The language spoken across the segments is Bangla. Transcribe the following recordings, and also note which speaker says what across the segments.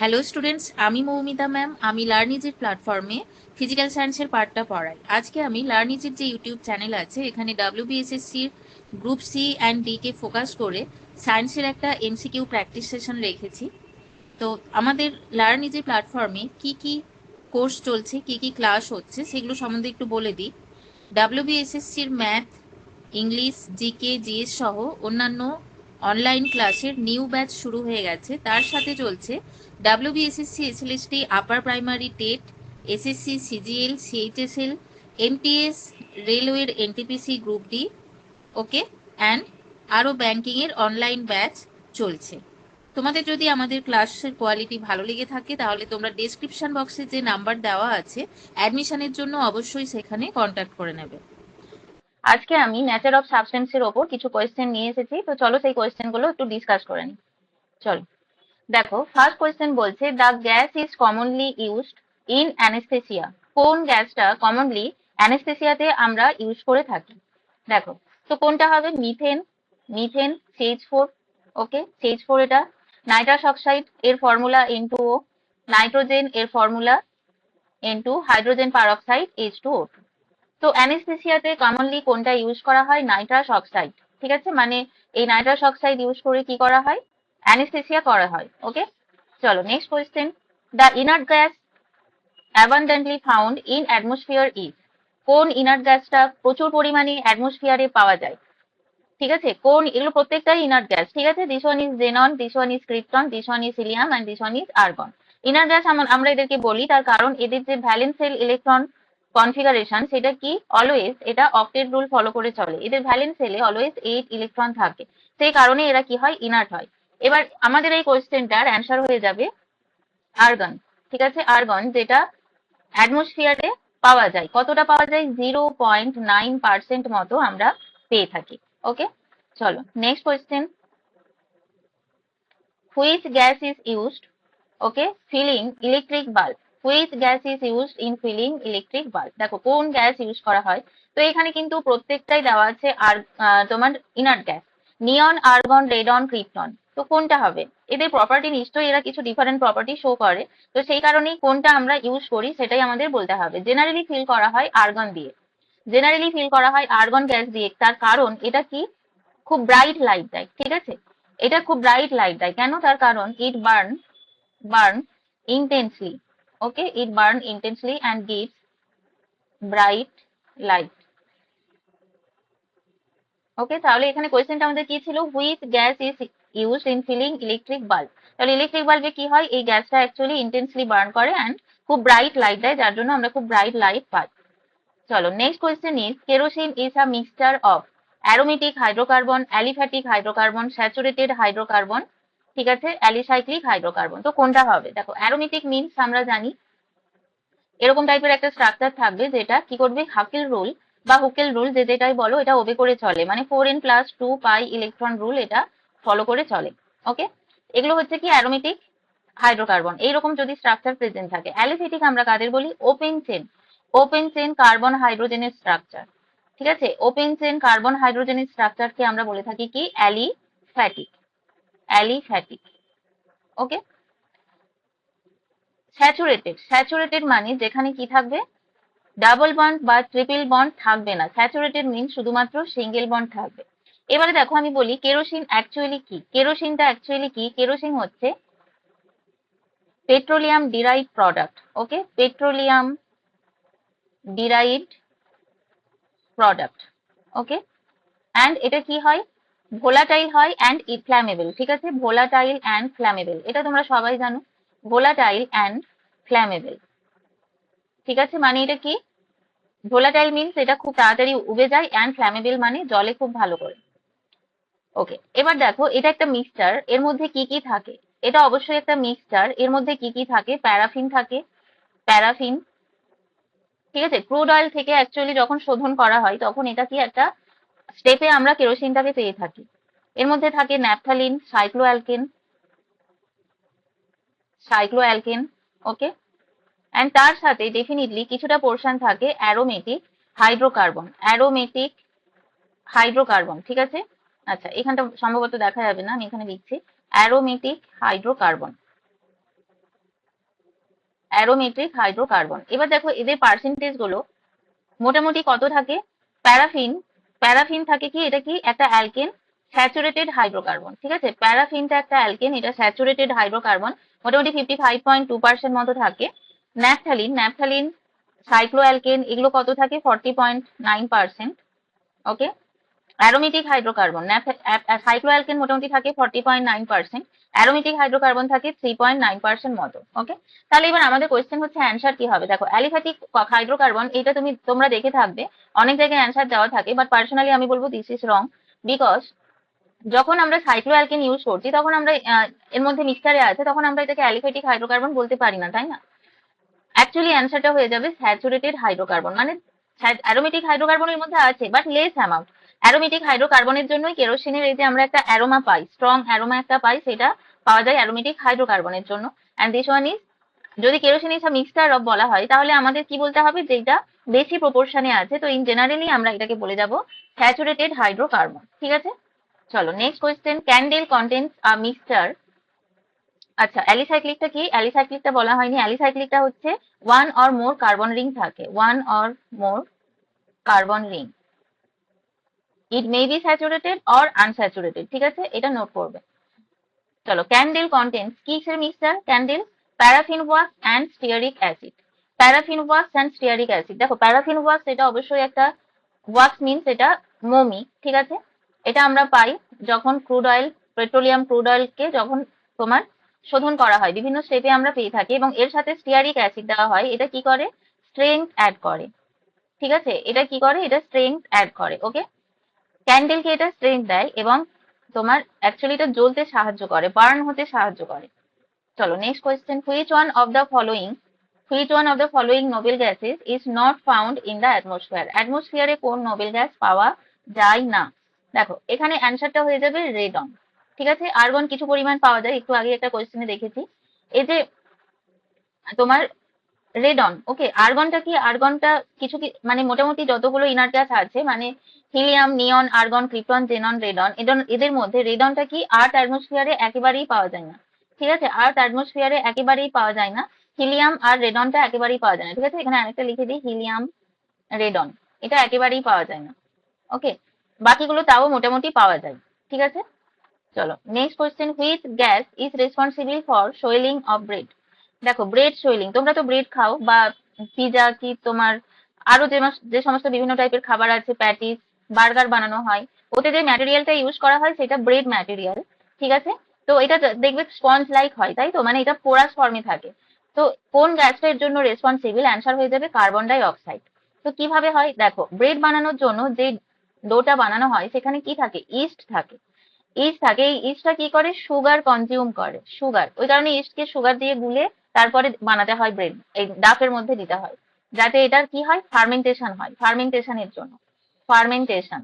Speaker 1: হ্যালো স্টুডেন্টস আমি মৌমিতা ম্যাম আমি লার্নিজির প্ল্যাটফর্মে ফিজিক্যাল সায়েন্সের পার্টটা পড়াই। আজকে আমি লার্নিজির যে ইউটিউব চ্যানেল আছে, এখানে ডাব্লিউবিএসএসসির গ্রুপ সি অ্যান্ড ডি কে ফোকাস করে সায়েন্সের একটা এমসিকিউ প্র্যাকটিস সেশন রেখেছি। তো আমাদের লার্নিজি প্ল্যাটফর্মে কি কি কোর্স চলছে, কি কি ক্লাস হচ্ছে, সেগুলো সম্বন্ধে একটু বলে দিই। ডাব্লিউবিএসএসসির ম্যাথ ইংলিশ জিকে জিএস সহ অন্যান্য অনলাইন ক্লাসের নিউ ব্যাচ শুরু হয়ে গেছে। তার সাথে চলছে WBSSC SLST upper primary TET SSC CGL CHSL MTS রেলওয়ের NTPC group D okay and আরও ব্যাংকিংয়ের অনলাইন ব্যাচ চলছে। তোমাদের যদি আমাদের ক্লাসের কোয়ালিটি ভালো লেগে থাকে, তাহলে তোমরা ডেসক্রিপশন বক্সে যে নাম্বার দেওয়া আছে অ্যাডমিশনের জন্য অবশ্যই সেখানে কন্ট্যাক্ট করে নেবে।
Speaker 2: আজকে আমি নেচার অফ সাবস্টেন্সের ওপর কিছু কোয়েশ্চেন নিয়ে এসেছি। তো চলো সেই কোয়েশ্চেনগুলো একটু ডিসকাস করে নিই চলো। দেখো ফার্স্ট কোয়েশ্চেন বলছে the gas is commonly used in anaesthesia কোন গ্যাসটা কমনলি অ্যানেস্থেসিয়াতে আমরা ইউজ করে থাকি? দেখো, তো কোনটা হবে? Methane methane CH four okay CH four এটা। নাইট্রাস অক্সাইড এর formula N two O nitrogen এর formula N two hydrogen peroxide H two O তো অ্যানেস্থেসিয়াতে কমনলি কোনটা ইউজ করা হয়? নাইট্রাস অক্সাইড ঠিক আছে? মানে এই নাইট্রাস অক্সাইড ইউজ করে কি করা হয়? অ্যানেস্থেসিয়া করা হয় ওকে চলো next question the inert gas abundantly found in atmosphere is কোন ইনার্ট গ্যাসটা প্রচুর পরিমাণে অ্যাটমসফিয়ারে পাওয়া যায়? ঠিক আছে? কোন, এগুলো প্রত্যেকটাই ইনার্ট গ্যাস ঠিক আছে? This one is xenon this one is krypton this one is helium and this one is argon inert gas আমরা এদেরকে বলি, তার কারণ এদের যে ভ্যালেন্স সেল ইলেকট্রন কনফিগারেশন সেটা কি? অলওয়েজ এটা অক্টেট রুল ফলো করে চলে। এদের ভ্যালেন্স সেলে অলওয়েজ এইট ইলেকট্রন থাকে। সেই কারণে এরা কি হয়? ইনার্ট হয়। এবার আমাদের এই কোয়েশ্চেনটার অ্যান্সার হয়ে যাবে আর্গন ঠিক আছে? আর্গন যেটা অ্যাটমসফিয়ারে পাওয়া যায়। কতটা পাওয়া যায়? জিরো পয়েন্ট নাইন পার্সেন্ট মতো আমরা পেয়ে থাকি। ওকে চলো next question which gas is used okay filling electric bulb which gas is used in filling electric bulb দেখো, কোন গ্যাস ইউজ করা হয়? তো এখানে কিন্তু প্রত্যেকটাই দেওয়া আছে আর তোমার inert gas neon argon radon krypton তো কোনটা হবে? এদের প্রপার্টি নিশ্চয়ই এরা কিছু ডিফারেন্ট প্রপার্টি শো করে। তো সেই কারণেই কোনটা আমরা ইউজ করি, সেটাই আমাদের বলতে হবে। জেনারেলি ফিল করা হয় আর্গন দিয়ে। জেনারেলি ফিল করা হয় আর্গন গ্যাস দিয়ে। তার কারণ এটা কি? খুব ব্রাইট লাইট দেয়, ঠিক আছে? এটা খুব ব্রাইট লাইট দেয়। কেন? তার কারণ it burn burn intensely okay, it burn intensely and gives bright light. Okay তাহলে এখানে কোয়েশ্চেনটা আমাদের কি ছিল? Which gas is used in filling electric bulb তাহলে ইলেকট্রিক বাল্বে কি হয়? এই গ্যাসটা অ্যাকচুয়ালি ইন্টেন্সলি বার্ন করে অ্যান্ড খুব ব্রাইট লাইট দেয়, যার জন্য আমরা খুব ব্রাইট লাইট পাই। চলো next question is kerosene is a mixture of aromatic hydrocarbon aliphatic hydrocarbon saturated hydrocarbon ঠিক আছে? Alicyclic hydrocarbon. তো কোনটা হবে? দেখো, অ্যারোমেটিক মিনস আমরা জানি এরকম টাইপের একটা স্ট্রাকচার থাকবে যেটা কি করবে? হাকেল রুল বা হুকেল রুল যে যেটাই বলো, এটা ওবে করে চলে। মানে four N plus two pi electron rule এটা ফলো করে চলে। ওকে এগুলো হচ্ছে কি অ্যারোমেটিক হাইড্রোকার্বন। এইরকম যদি স্ট্রাকচার প্রেজেন্ট থাকে। অ্যালিফেটিক আমরা কাদের বলি? Open chain open chain carbon হাইড্রোজেনের স্ট্রাকচার ঠিক আছে? ওপেন চেন কার্বন হাইড্রোজেনের স্ট্রাকচারকে আমরা বলে থাকি কি? Aliphatic aliphatic okay saturated saturated মানে যেখানে কি থাকবে? ডাবল বন্ড বা ট্রিপল বন্ড থাকবে না। স্যাচুরেটেড মিন শুধুমাত্র সিঙ্গেল বন্ড থাকবে। এবারে দেখো আমি বলি কেরোসিন অ্যাকচুয়ালি কি? কেরোসিনটা অ্যাকচুয়ালি কি? কেরোসিন হচ্ছে petroleum derive product okay petroleum derived product okay and এটা কি হয়? ভোলাটাইল হয় অ্যান্ড ফ্ল্যামেবল ঠিক আছে? ভোলাটাইল অ্যান্ড ফ্ল্যামেবল এটা তোমরা সবাই জানো। ভোলাটাইল অ্যান্ড ফ্ল্যামেবল ঠিক আছে? মানে এটা কি? ভোলাটাইল মিনস এটা খুব তাড়াতাড়ি উবে যায় অ্যান্ড ফ্ল্যামেবল মানে জলে খুব ভালো করে। ওকে এবার দেখো, এটা একটা মিক্সচার এর মধ্যে কি কি থাকে? এটা অবশ্যই একটা মিক্সচার এর মধ্যে কি কি থাকে? প্যারাফিন থাকে প্যারাফিন ঠিক আছে? ক্রুড অয়েল থেকে অ্যাকচুয়ালি যখন শোধন করা হয়, তখন এটা কি একটা স্টেপে আমরা কেরোসিনটাকে পেয়ে থাকি। এর মধ্যে থাকে ন্যাপথালিন, সাইক্লোঅ্যালকেন সাইক্লোঅ্যালকেন ওকে অ্যান্ড তার সাথে ডেফিনেটলি কিছুটা পোর্শন থাকে অ্যারোমেটিক হাইড্রোকার্বন অ্যারোমেটিক হাইড্রোকার্বন ঠিক আছে? আচ্ছা এখানটা সম্ভবত দেখা যাবে না, আমি এখানে লিখছি অ্যারোমেটিক হাইড্রোকার্বন অ্যারোমেট্রিক হাইড্রোকার্বন এবার দেখো, এদের পার্সেন্টেজগুলো মোটামুটি কত থাকে? প্যারাফিন প্যারাফিন থাকে কি? এটা কি? একটা অ্যালকেন স্যাচুরেটেড হাইড্রোকার্বন, ঠিক আছে? প্যারাফিনটা একটা অ্যালকেন, এটা স্যাচুরেটেড হাইড্রোকার্বন, মোটামুটি fifty five point two percent মতো থাকে। ন্যাপথালিন ন্যাপথালিন সাইক্লো অ্যালকেন এগুলো কত থাকে? Forty point nine percent okay aromatic hydrocarbon cycloalkane মোটামুটি থাকে forty point nine percent aromatic hydrocarbon থাকে থ্রি পয়েন্ট নাইন পার্সেন্ট মতো ওকে তাহলে এবার আমাদের কোয়েশ্চেন হচ্ছে অ্যান্সার কি হবে? দেখো অ্যালিফ্যাটিক হাইড্রোকার্বন এটা তুমি তোমরা দেখে থাকবে। অনেক জায়গায় অ্যান্সার দেওয়া থাকে বাট পার্সোনালি আমি বলব দিস ইজ রং বিকজ যখন আমরা সাইক্লোঅ্যালকেন ইউজ করছি, তখন আমরা এর মধ্যে মিক্সচারে আছে, তখন আমরা এটাকে অ্যালিফ্যাটিক হাইড্রোকার্বন বলতে পারি না, তাই না? অ্যাকচুয়ালি অ্যান্সারটা হয়ে যাবে স্যাচুরেটেড হাইড্রোকার্বন মানে অ্যারোমেটিক হাইড্রোকার্বনের মধ্যে আছে বাট লেস অ্যামাউন্ট অ্যারোমেটিক হাইড্রোকার্বনের জন্যই কেরোসিনের এই যে আমরা একটা অ্যারোমা পাই স্ট্রং অ্যারোমা একটা পাই, সেটা পাওয়া যায় অ্যারোমেটিক হাইড্রোকার্বনের জন্য। অ্যান্ড দিস ওয়ান ইজ যদি কেরোসিন ইজ মিক্সচার অফ বলা হয়, তাহলে আমাদের কি বলতে হবে? যেটা বেশি প্রপোর্শনে আছে, তো ইন জেনারেলি আমরা এটাকে বলে যাব স্যাচুরেটেড হাইড্রোকার্বন ঠিক আছে? চলো next question candle contents a mixture আচ্ছা অ্যালিসাইক্লিকটা কি? অ্যালিসাইক্লিকটা বলা হয়নি। অ্যালিসাইক্লিকটা হচ্ছে one or more carbon ring থাকে। One or more carbon ring it may be saturated or unsaturated ঠিক আছে? এটা নোট করবে। চলো ক্যান্ডেল কন্টেন্টস কিসের mixture candle paraffin wax and stearic acid paraffin wax and stearic acid দেখো প্যারাফিন ওয়াক্স এটা অবশ্যই একটা ওয়াক্স মিনস এটা মোমি ঠিক আছে? এটা আমরা পাই যখন ক্রুড অয়েল পেট্রোলিয়াম ক্রুড অয়েলকে যখন তোমার শোধন করা হয়। বিভিন্ন স্টেপে আমরা পেয়ে থাকি এবং এর সাথে স্টিয়ারিক অ্যাসিড দেওয়া হয়। এটা কি করে? স্ট্রেংথ অ্যাড করে। ঠিক আছে? এটা কি করে? এটা স্ট্রেংথ অ্যাড করে ওকে ক্যান্ডেলকে এটা স্ট্রেংথ দেয় এবং তোমার অ্যাকচুয়ালি এটা জ্বলতে সাহায্য করে বার্ন হতে সাহায্য করে। চলো next question which one of the following which one of the following noble gases is not found in the atmosphere অ্যাটমসফিয়ারে কোন নোবেল গ্যাস পাওয়া যায় না? দেখো, এখানে অ্যান্সারটা হয়ে যাবে রেডন ঠিক আছে? আর্গন কিছু পরিমাণ পাওয়া যায়, একটু আগে একটা কোয়েশ্চেনে দেখেছি। এই যে তোমার রেডন ওকে আর্গনটা কি আর্গনটা কিছু কি মানে মোটামুটি যতগুলো ইনার গ্যাস আছে মানে helium neon argon krypton xenon radon এদের- এদের মধ্যে রেডনটা কি আর্থ অ্যাটমসফিয়ারে একেবারেই পাওয়া যায় না, ঠিক আছে আর্থ অ্যাটমসফিয়ারে একেবারেই পাওয়া যায় না হিলিয়াম আর রেডনটা একেবারেই পাওয়া যায় না, ঠিক আছে, এখানে আরেকটা লিখে দিই হিলিয়াম রেডন এটা একেবারেই পাওয়া যায় না ওকে বাকিগুলো তাও মোটামুটি পাওয়া যায়, ঠিক আছে, চলো next question which gas is responsible for swelling of bread দেখো ব্রেড সোয়েলিং তোমরা তো ব্রেড খাও বা পিজা কি তোমার আরও যে যে সমস্ত বিভিন্ন টাইপের খাবার আছে প্যাটিস বার্গার বানানো হয়, ওতে যে ম্যাটেরিয়ালটা ইউজ করা হয় সেটা ব্রেড ম্যাটেরিয়াল ঠিক আছে? তো এটা দেখবে স্পঞ্জ লাইক হয়, তাই তো? মানে এটা পোরাস ফর্মে থাকে। তো কোন গ্যাসটার জন্য রেসপন্সিবল অ্যান্সার হয়ে যাবে কার্বন ডাই অক্সাইড তো কীভাবে হয়? দেখো ব্রেড বানানোর জন্য যে ডোটা বানানো হয়, সেখানে কি থাকে? ইস্ট থাকে। ইস্ট থাকে, এই ইস্টটা কি করে? সুগার কনজিউম করে সুগার ওই কারণে ইস্টকে সুগার দিয়ে গুলে তারপরে বানাতে হয় ব্রেড এই ডাফের মধ্যে দিতে হয়। যাতে এটার কি হয়? ফার্মেন্টেশন হয়। ফার্মেন্টেশনের জন্য। ফার্মেন্টেশন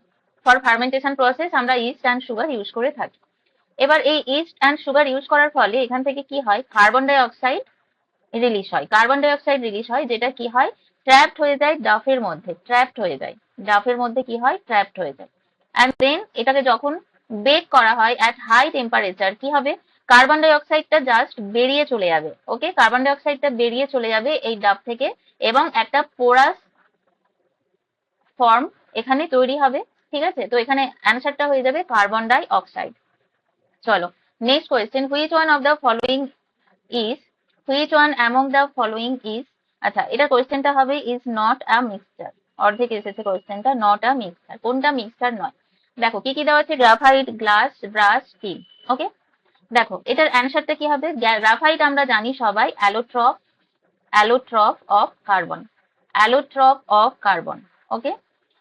Speaker 2: ফর ফার্মেন্টেশন প্রসেস আমরা ইস্ট অ্যান্ড সুগার ইউজ করে থাকি। এবার এই ইস্ট অ্যান্ড সুগার ইউজ করার ফলে এখান থেকে কি হয়? কার্বন ডাই অক্সাইড রিলিজ হয়। কার্বন ডাই অক্সাইড রিলিজ হয়, যেটা কি হয়? ট্র্যাপড হয়ে যায় ডাফের মধ্যে। ট্র্যাপড হয়ে যায়। ডাফের মধ্যে কি হয়? ট্র্যাপড হয়ে যায়। অ্যান্ড দেন এটাকে যখন বেক করা হয় অ্যাট হাই টেম্পারেচার কি হবে? কার্বন ডাই অক্সাইডটা জাস্ট বেরিয়ে চলে যাবে ওকে কার্বন ডাই অক্সাইডটা বেরিয়ে চলে যাবে এই ডাব থেকে এবং একটা পোরাস ফর্ম এখানে তৈরি হবে, ঠিক আছে? তো এখানে অ্যান্সারটা হয়ে যাবে কার্বন ডাই অক্সাইড চলো next question which one of the following is which one among the following is আচ্ছা এটা কোয়েশ্চেনটা হবে ইজ নট আ মিক্সচার অর্ধেক এসেছে কোয়েশ্চেনটা নট আ মিক্সচার কোনটা মিক্সচার নয়? দেখো, কি কি দেওয়া আছে? Graphite glass brass steel okay দেখো, এটার অ্যান্সারটা কি হবে? গ্রাফাইট আমরা জানি সবাই allotrope allotrope of carbon allotrope of carbon okay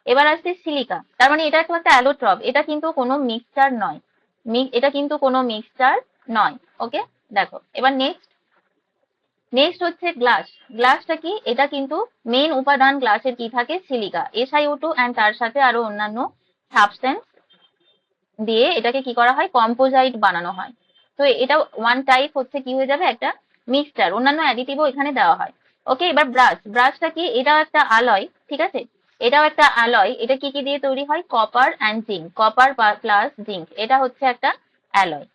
Speaker 2: এবার আসছে সিলিকা তার মানে এটা একটা অ্যালোট্রপ এটা কিন্তু কোনো মিক্সচার নয় এটা কিন্তু কোনো মিক্সচার নয় ওকে দেখো, এবার নেক্সট নেক্সট হচ্ছে গ্লাস গ্লাসটা কি? এটা কিন্তু মেন উপাদান গ্লাসের কি থাকে? সিলিকা এসআইও টু অ্যান্ড তার সাথে আরও অন্যান্য সাবস্টেন্স দিয়ে এটাকে কি করা হয়? কম্পোজাইট বানানো হয়। তো এটা ওয়ান টাইপ হচ্ছে কি হয়ে যাবে? একটা মিক্সচার অন্যান্য অ্যাডিটিভও এখানে দেওয়া হয়। ওকে এবার ব্রাশ ব্রাশটা কি? এটাও একটা আলয়, ঠিক আছে? এটাও একটা অ্যালয় এটা কি কি দিয়ে তৈরি হয়? Copper and zinc copper plus zinc এটা হচ্ছে একটা অ্যালয়।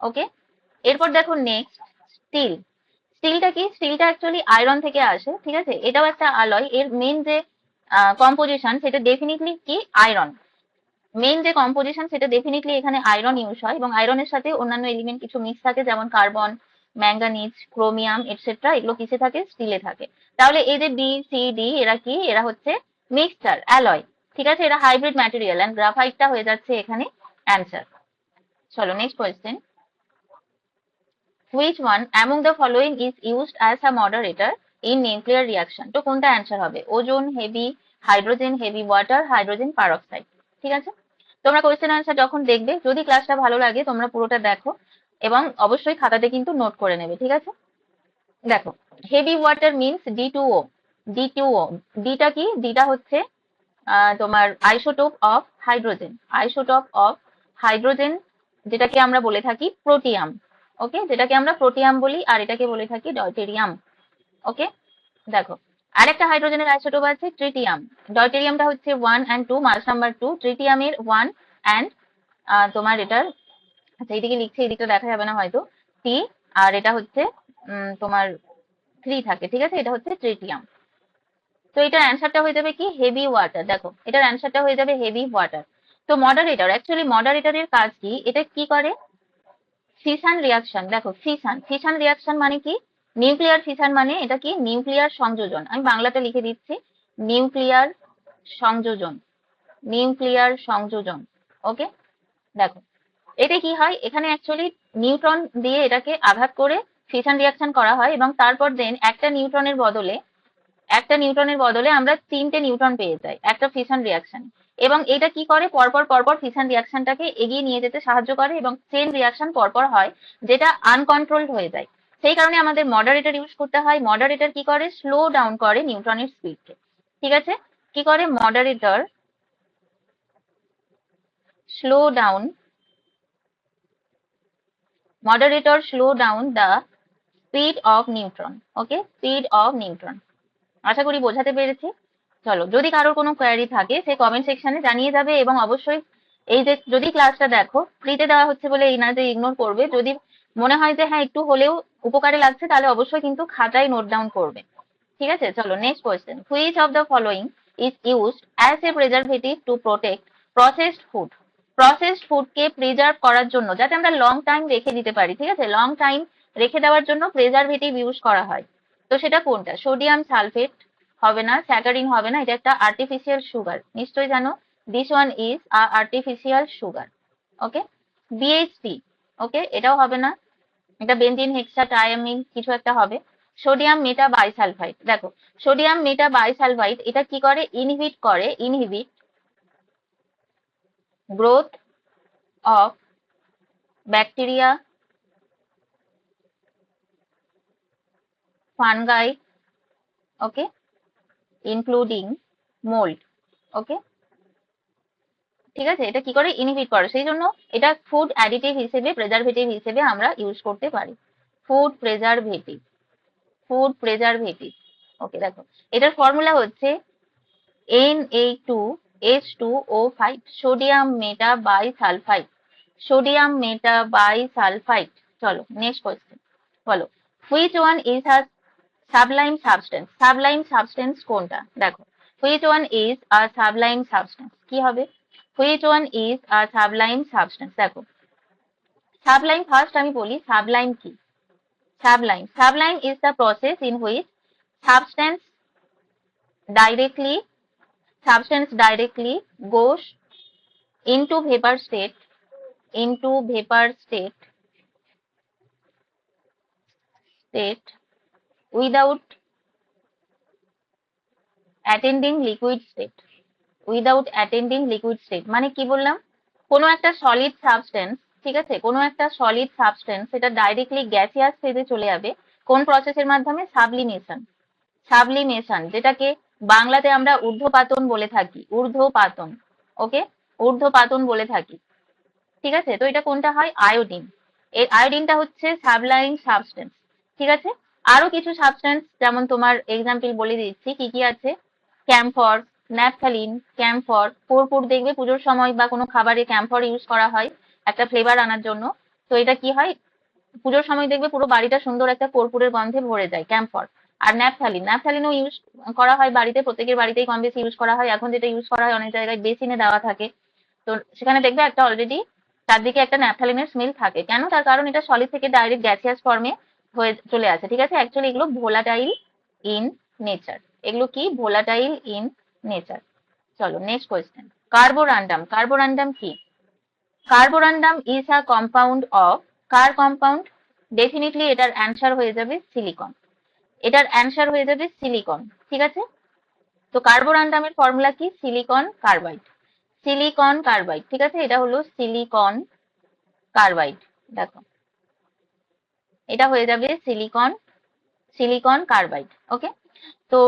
Speaker 2: ওকে এরপর দেখো নেক্সট স্টিল স্টিলটা কি? স্টিলটা অ্যাকচুয়ালি আয়রন থেকে আসে, ঠিক আছে? এটাও একটা আলয়, এর মেন যে কম্পোজিশন সেটা ডেফিনেটলি কি? আয়রন মেইন যে কম্পোজিশন সেটা ডেফিনেটলি এখানে আয়রন ইউজ হয় এবং আয়রনের সাথে অন্যান্য এলিমেন্ট কিছু মিক্স থাকে, যেমন কার্বন ম্যাঙ্গানিজ ক্রোমিয়াম এটসেট্রা এগুলো কিসে থাকে স্টিলে থাকে। তাহলে এই যে বি সি ডি এরা কি? এরা হচ্ছে মিক্সচার অ্যালয় ঠিক আছে? এরা হাইব্রিড ম্যাটেরিয়াল অ্যান্ড গ্রাফাইটটা হয়ে যাচ্ছে এখানে অ্যান্সার চলো next question which one among the following is used as a moderator in nuclear reaction? তো কোনটা অ্যান্সার হবে? Ozone heavy hydrogen heavy water hydrogen peroxide ঠিক আছে? তোমরা কোয়েশ্চেন অ্যান্সার যখন দেখবে, যদি ক্লাসটা ভালো লাগে, তোমরা পুরোটা দেখো এবং অবশ্যই খাতাতে কিন্তু নোট করে নেবে, ঠিক আছে? দেখো heavy water means D two O D two O ডিটা কি? ডিটা হচ্ছে তোমার isotope of hydrogen isotope of hydrogen যেটাকে আমরা বলে থাকি প্রোটিয়াম ওকে যেটাকে আমরা প্রোটিয়াম বলি, আর এটাকে বলে থাকি ডয়টেরিয়াম ওকে দেখো আরেকটা হাইড্রোজেনের আইসোটোপ আছে ট্রিটিয়াম ডয়টেরিয়ামটা হচ্ছে one and two mass number two ট্রিটিয়ামের one and তোমার এটার আচ্ছা এইদিকে লিখছে এদিকটা দেখা যাবে না হয়তো। টি আর এটা হচ্ছে তোমার থ্রি থাকে, ঠিক আছে? এটা হচ্ছে ট্রিটিয়াম তো এটার অ্যান্সারটা হয়ে যাবে কি? হেভি ওয়াটার দেখো, এটার অ্যান্সারটা হয়ে যাবে হেভি ওয়াটার তো মডারেটর অ্যাকচুয়ালি মডারেটরের কাজ কি? এটা কি করে? ফিশন রিয়াকশন দেখো ফিশন ফিশন রিয়াকশন মানে কি? নিউক্লিয়ার ফিশন মানে এটা কি? নিউক্লিয়ার সংযোজন। আমি বাংলাতে লিখে দিচ্ছি নিউক্লিয়ার সংযোজন। নিউক্লিয়ার সংযোজন। ওকে দেখো, এতে কি হয়? এখানে অ্যাকচুয়ালি নিউট্রন দিয়ে এটাকে আঘাত করে ফিশন রিয়াকশন করা হয় এবং তারপর দেন একটা নিউট্রনের বদলে, একটা নিউট্রনের বদলে আমরা তিনটে নিউট্রন পেয়ে যাই, একটা ফিশন রিয়াকশন এবং এটা কি করে? পরপর পরপর ফিশন রিয়াকশনটাকে এগিয়ে নিয়ে যেতে সাহায্য করে এবং চেন রিয়াকশন পরপর হয়, যেটা আনকন্ট্রোলড হয়ে যায়। সেই কারণে আমাদের মডারেটর ইউজ করতে হয়। মডারেটর কি করে? স্লো ডাউন করে নিউট্রনের স্পিডকে ঠিক আছে? কি করে? Moderator slow down moderator slow down the speed of neutron, okay? speed of neutron আশা করি বোঝাতে পেরেছি। চলো, যদি কারোর কোনো কোয়ারি থাকে, সে কমেন্ট সেকশনে জানিয়ে যাবে এবং অবশ্যই এই যে, যদি ক্লাসটা দেখো ফ্রিতে দেওয়া হচ্ছে বলে এই না যে ইগনোর করবে। যদি মনে হয় যে হ্যাঁ একটু হলেও উপকারে লাগছে, তাহলে অবশ্যই কিন্তু খাতায় নোট ডাউন করবে। ঠিক আছে? চলো next question which of the following is used as a preservative to protect processed food processed ফুডকে preserve করার জন্য, যাতে আমরা লং টাইম রেখে দিতে পারি, ঠিক আছে? লং টাইম রেখে দেওয়ার জন্য প্রিজারভেটিভ ইউজ করা হয়। তো সেটা কোনটা? সোডিয়াম সালফেট হবে না স্যাকারিন হবে না, এটা একটা আর্টিফিশিয়াল সুগার নিশ্চয়ই জানো this one is a artificial sugar okay BHT okay এটাও হবে না এটা বেনজিন হেক্সা টায়ামিন কিছু একটা হবে। সোডিয়াম মেটা বাইসালফাইড দেখো সোডিয়াম মেটা বাইসালফাইড এটা কি করে? ইনহিবিট করে inhibit growth of bacteria, fungi, okay? including mold, okay? ঠিক আছে? এটা কি করে ইনহিবিট করে? সেই জন্য এটা ফুড অ্যাডিটিভ হিসেবে প্রেজারভেটিভ হিসেবে আমরা ইউজ করতে পারি। Food preservative food preservative okay দেখো। এটার ফর্মুলা হচ্ছে এন এই two H two O five sodium metabisulphide sodium metabisulphide চলো নেক্সট কোয়েশ্চেন বলো which one is a sublime substance sublime substance কোনটা? দেখো which one is a sublime substance কি হবে? which one is a sublime substance দেখো সাবলাইম ফার্স্ট আমি বলি সাবলাইম কি sublime sublime is the process in which substance directly substance directly goes into vapor state into vapor state state without attending liquid state without attending liquid state. মানে কি বললাম? কোনো একটা সলিড সাবস্টেন্স ঠিক আছে? কোনো একটা সলিড সাবস্টেন্স সেটা ডাইরেক্টলি গ্যাসিয়াস ফেজে চলে যাবে। কোন প্রসেসের মাধ্যমে? সাবলিমেশন সাবলিমেশন যেটাকে বাংলাতে আমরা ঊর্ধ্বপাতন বলে থাকি। ঊর্ধ্বপাতন ওকে ঊর্ধ্বপাতন বলে থাকি। ঠিক আছে? তো এটা কোনটা হয়? আয়োডিন এই আয়োডিনটা হচ্ছে সাবলাইন সাবস্টেন্স ঠিক আছে? আরও কিছু সাবস্টেন্স যেমন তোমার এক্সাম্পল বলে দিচ্ছি, কি কি আছে? ক্যাম্ফর ন্যাপথালিন, ক্যাম্ফর, পুরপুর দেখবে পুজোর সময় বা কোনো খাবারে ক্যাম্ফর ইউজ করা হয় একটা ফ্লেভার আনার জন্য। তো এটা কি হয়? পুজোর সময় দেখবে পুরো বাড়িটা সুন্দর একটা কর্পূরের গন্ধে ভরে যায় ক্যাম্পর আর ন্যাপথালিন, ন্যাপথালিনও ইউজ করা হয় বাড়িতে, প্রত্যেকের বাড়িতেই কম বেশি ইউজ করা হয়। এখন যেটা ইউজ করা হয় অনেক জায়গায় বেসিনে দেওয়া থাকে। তো সেখানে দেখবে একটা অলরেডি চারদিকে একটা ন্যাপথালিনের স্মেল থাকে। কেন? তার কারণ এটা সলিড থেকে ডাইরেক্ট গ্যাসিয়াস ফর্মে হয়ে চলে আসে। ঠিক আছে? অ্যাকচুয়ালি এগুলো ভোলাটাইল ইন নেচার এগুলো কি? Volatile in nature. চলো নেক্সট কোয়েশ্চেন কার্বোরান্ডাম কার্বোরান্ডাম কি? Carborundum is a compound of car compound definitely এটার অ্যান্সার হয়ে যাবে সিলিকন এটার অ্যান্সার হয়ে যাবে সিলিকন ঠিক আছে? তো কার্বোরান্ডামের ফর্মুলা কি? সিলিকন কার্বাইড সিলিকন কার্বাইড ঠিক আছে? এটা হলো সিলিকন কার্বাইড দেখো। এটা হয়ে যাবে সিলিকন সিলিকন কার্বাইড ওকে তো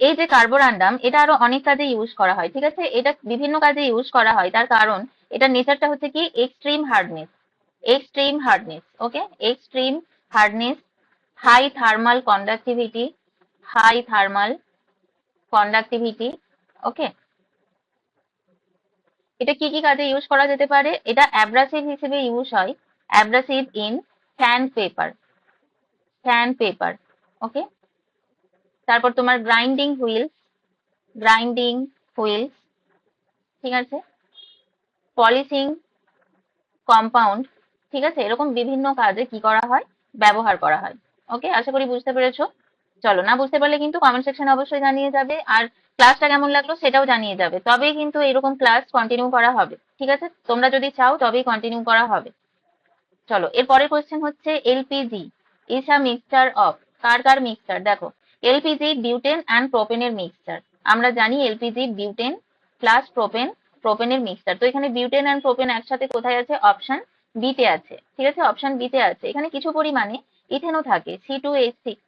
Speaker 2: এই যে কার্বোরান্ডাম এটা আরও অনেক কাজে ইউজ করা হয়, ঠিক আছে? এটা বিভিন্ন কাজে ইউজ করা হয়, তার কারণ এটা নেচারটা হচ্ছে কি? Extreme hardness extreme hardness okay extreme hardness high thermal conductivity high thermal conductivity okay এটা কি কি কাজে ইউজ করা যেতে পারে? এটা অ্যাব্রাসিভ হিসেবে ইউজ হয় abrasive in sandpaper sandpaper okay তারপর তোমার গ্রাইন্ডিং হুইলস গ্রাইন্ডিং হুইল ঠিক আছে? পলিশিং কম্পাউন্ড ঠিক আছে? এরকম বিভিন্ন কাজে কি করা হয়? ব্যবহার করা হয়। ওকে আশা করি বুঝতে পেরেছ? চলো, না বুঝতে পারলে কিন্তু কমেন্ট সেকশনে অবশ্যই জানিয়ে যাবে। আর ক্লাসটা কেমন লাগল সেটাও জানিয়ে যাবে। তবেই কিন্তু এরকম ক্লাস কন্টিনিউ করা হবে। ঠিক আছে? তোমরা যদি চাও, তবেই কন্টিনিউ করা হবে। চলো, এর পরের কোয়েশ্চেন হচ্ছে এলপিজি আ মিক্সচার অফ কার কার মিক্সচার দেখো এলপিজি বিউটেন অ্যান্ড প্রোপেনের মিক্সচার আমরা জানি এলপিজি বিউটেন প্লাস প্রোপেন প্রোপেনের মিক্সচার তো এখানে বিউটেন অ্যান্ড প্রোপেন একসাথে কোথায় আছে? অপশন বি তে আছে। ঠিক আছে? অপশন বি তে আছে। এখানে কিছু পরিমাণে ইথেনও থাকে। সি টু এইচ সিক্স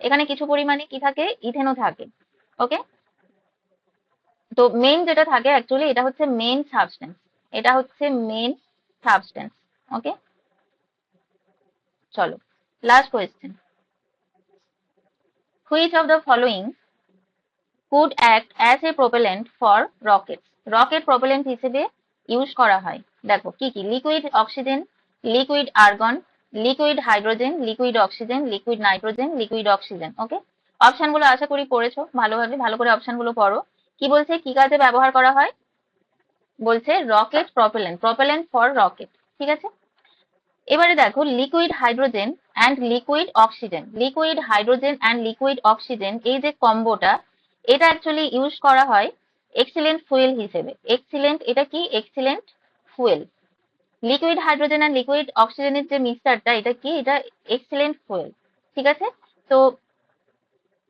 Speaker 2: এখানে কিছু পরিমাণে কি থাকে? ইথেনও থাকে। ওকে তো মেইন যেটা থাকে অ্যাকচুয়ালি এটা হচ্ছে মেইন সাবস্টেন্স এটা হচ্ছে মেইন সাবস্টেন্স ওকে চলো last question which of the following could act as a propellant for rocket rocket propellant হিসেবে ইউজ করা হয়। দেখো, কি কি? Liquid oxygen liquid argon liquid hydrogen liquid oxygen liquid nitrogen liquid oxygen okay অপশনগুলো আশা করি পড়েছো ভালোভাবে, ভালো করে অপশনগুলো পড়ো। কি বলছে? কি কাজে ব্যবহার করা হয়? বলছে rocket propellant propellant for rocket ঠিক আছে? এবারে দেখো liquid hydrogen and liquid oxygen liquid hydrogen and liquid oxygen এই যে কম্বোটা এটা অ্যাকচুয়ালি ইউজ করা হয় এক্সিলেন্ট ফুয়েল হিসেবে। এক্সিলেন্ট এটা কি? Excellent fuel liquid hydrogen and liquid অক্সিজেনের যে মিক্সচারটা এটা কি? এটা এক্সিলেন্ট ফুয়েল ঠিক আছে? তো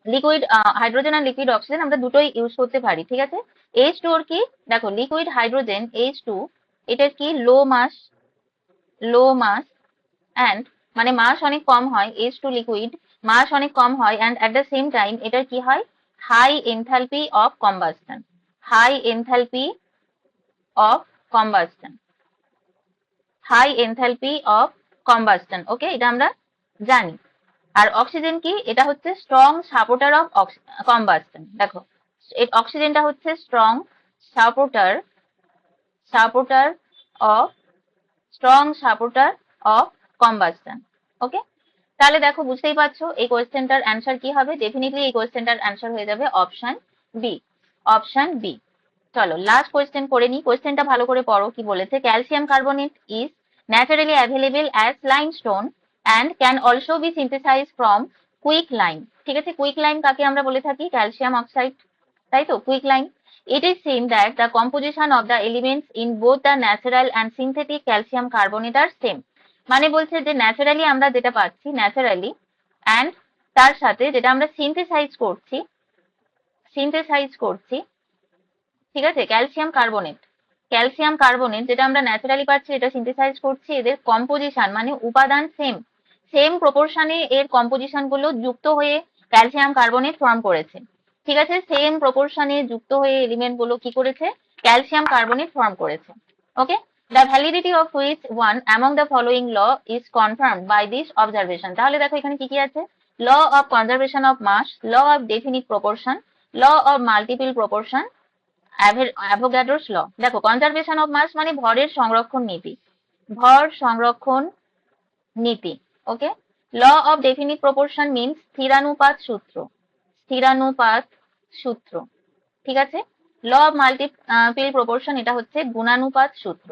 Speaker 2: লিকুইড হাইড্রোজেন আর লিকুইড অক্সিজেন আমরা দুটোই ইউজ করতে পারি, ঠিক আছে? এইচ টু ওর কি? দেখো লিকুইড হাইড্রোজেন এইচ টু এটার কি? লো মাস লো মাস অ্যান্ড মানে মাস অনেক কম হয় এইচ টু লিকুইড মাস অনেক কম হয় and at the same time এটার কি হয়? High enthalpy of combustion high enthalpy of combustion high enthalpy of combustion okay এটা আমরা জানি। আর অক্সিজেন কি? এটা হচ্ছে স্ট্রং সাপোর্টার অফ কম্বাস্টন দেখো। অক্সিজেনটা হচ্ছে strong supporter supporter of strong supporter of combustion okay তাহলে দেখো, বুঝতেই পারছ এই কোয়েশ্চেনটার অ্যান্সার কি হবে? ডেফিনেটলি এই কোয়েশ্চেনটার অ্যান্সার হয়ে যাবে অপশন বি অপশন বি চলো লাস্ট কোয়েশ্চেন করে নিই। কোয়েশ্চেনটা ভালো করে পড়ো, কি বলেছে? Calcium carbonate is naturally available as limestone and can also be synthesise from quicklime ঠিক আছে? কুইক লাইম কাকে আমরা বলে থাকি? ক্যালসিয়াম অক্সাইড তাই তো? Quicklime it is seen that the composition of the elements in both the natural and synthetic calcium carbonate are same. মানে বলছে যে ন্যাচারালি আমরা যেটা পাচ্ছি ন্যাচারালি অ্যান্ড তার সাথে যেটা আমরা সিনথেসাইজ করছি সিনথেসাইজ করছি, ঠিক আছে ক্যালসিয়াম কার্বনেট ক্যালসিয়াম কার্বনেট যেটা আমরা ন্যাচারালি পাচ্ছি, এটা সিনথেসাইজ করছি, এদের কম্পোজিশন মানে উপাদান সেম সেম প্রপোর্শনে এর কম্পোজিশনগুলো যুক্ত হয়ে ক্যালসিয়াম কার্বনেট ফর্ম করেছে। ঠিক আছে? সেম প্রপোর্শনে যুক্ত হয়ে এলিমেন্টগুলো কি করেছে? ক্যালসিয়াম কার্বনেট ফর্ম করেছে। Okay the validity of which one among the following law is confirm by this observation তাহলে দেখো এখানে কি কি আছে? Law of conservation of mass law of definite proportion law of multiple proportion Avogadro's law দেখো কনজারভেশন অফ মাস মানে ভরের সংরক্ষণ নীতি। ভর সংরক্ষণ নীতি। Okay law of definite proportion means স্থিরানুপাত সূত্র। স্থিরানুপাত সূত্র। ঠিক আছে? ল মাল্টিপিল প্রপোর্শন এটা হচ্ছে গুণানুপাত সূত্র।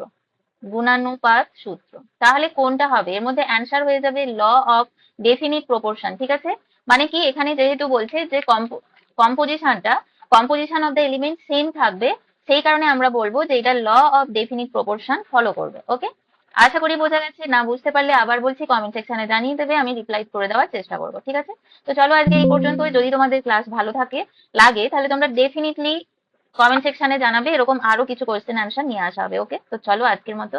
Speaker 2: গুণানুপাত সূত্র। তাহলে কোনটা হবে? এর মধ্যে অ্যান্সার হয়ে যাবে ল অফ ডেফিনিট প্রপোর্শন ঠিক আছে? মানে কি? এখানে যেহেতু বলছে যে কম্পোজিশনটা composition of the element same থাকবে, সেই কারণে আমরা বলব যে এটা law of definite proportion follow করবে ওকে আশা করি বোঝা গেছে। না বুঝতে পারলে আবার বলছি কমেন্ট সেকশনে জানিয়ে দেবে, আমি রিপ্লাই করে দেওয়ার চেষ্টা করব, ঠিক আছে? তো চলো আজকে এই পর্যন্ত যদি তোমাদের ক্লাস ভালো থাকে, লাগে, তাহলে তোমরা ডেফিনেটলি কমেন্ট সেকশনে জানাবে, এরকম আরও কিছু কোয়েশ্চেন অ্যান্সার নিয়ে আসা হবে ওকে তো চলো আজকের মতো।